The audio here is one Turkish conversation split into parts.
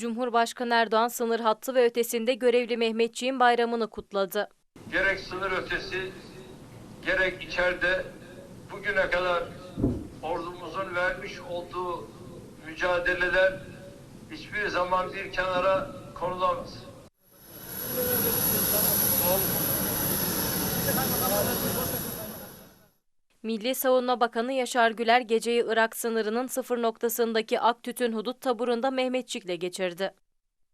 Cumhurbaşkanı Erdoğan sınır hattı ve ötesinde görevli Mehmetçiğin bayramını kutladı. gerek sınır ötesi gerek içeride bugüne kadar ordumuzun vermiş olduğu mücadeleler hiçbir zaman bir kenara konulamaz. Milli Savunma Bakanı Yaşar Güler geceyi Irak sınırının sıfır noktasındaki Aktüt'ün hudut taburunda Mehmetçik'le geçirdi.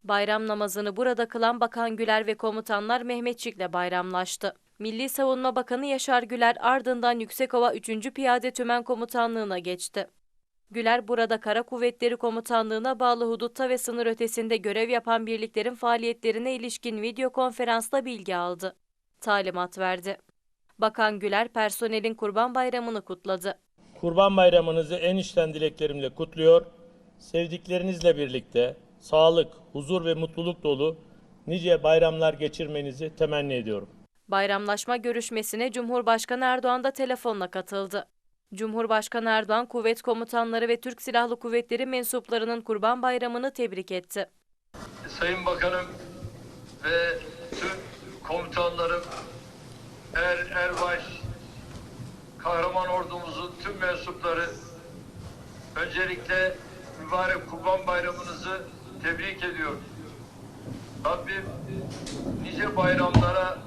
Bayram namazını burada kılan Bakan Güler ve komutanlar Mehmetçik'le bayramlaştı. Milli Savunma Bakanı Yaşar Güler ardından Yüksekova 3. Piyade Tümen Komutanlığı'na geçti. Güler burada Kara Kuvvetleri Komutanlığı'na bağlı hudutta ve sınır ötesinde görev yapan birliklerin faaliyetlerine ilişkin video konferansla bilgi aldı. Talimat verdi. Bakan Güler personelin Kurban Bayramı'nı kutladı. Kurban Bayramınızı en içten dileklerimle kutluyor. Sevdiklerinizle birlikte sağlık, huzur ve mutluluk dolu nice bayramlar geçirmenizi temenni ediyorum. Bayramlaşma görüşmesine Cumhurbaşkanı Erdoğan da telefonla katıldı. Cumhurbaşkanı Erdoğan kuvvet komutanları ve Türk Silahlı Kuvvetleri mensuplarının Kurban Bayramı'nı tebrik etti. Sayın Bakanım ve tüm komutanlarım, er, erbaş, kahraman ordumuzun tüm mensupları öncelikle mübarek Kurban Bayramınızı tebrik ediyorum. Rabbim nice bayramlara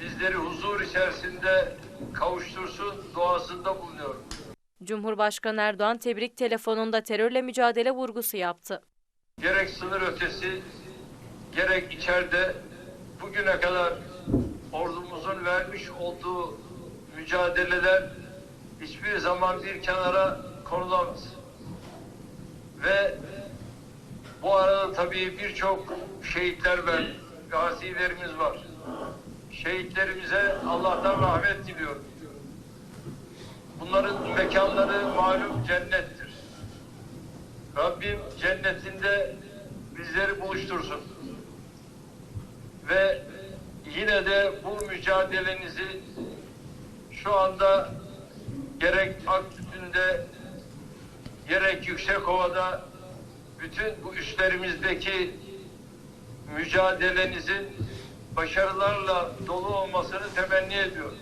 bizleri huzur içerisinde kavuştursun duasında bulunuyorum. Cumhurbaşkanı Erdoğan tebrik telefonunda terörle mücadele vurgusu yaptı. gerek sınır ötesi gerek içeride bugüne kadar ordumuzun vermiş olduğu mücadeleler hiçbir zaman bir kenara konulamaz. Ve bu arada tabii birçok şehitler ve gazilerimiz var. Şehitlerimize Allah'tan rahmet diliyorum. Bunların mekanları malum cennettir. Rabbim cennetinde bizleri buluştursun. Ve yine de bu mücadelenizi şu anda gerek Aktütün'de gerek Yüksekova'da bütün bu üstlerimizdeki mücadelenizin başarılarla dolu olmasını temenni ediyorum.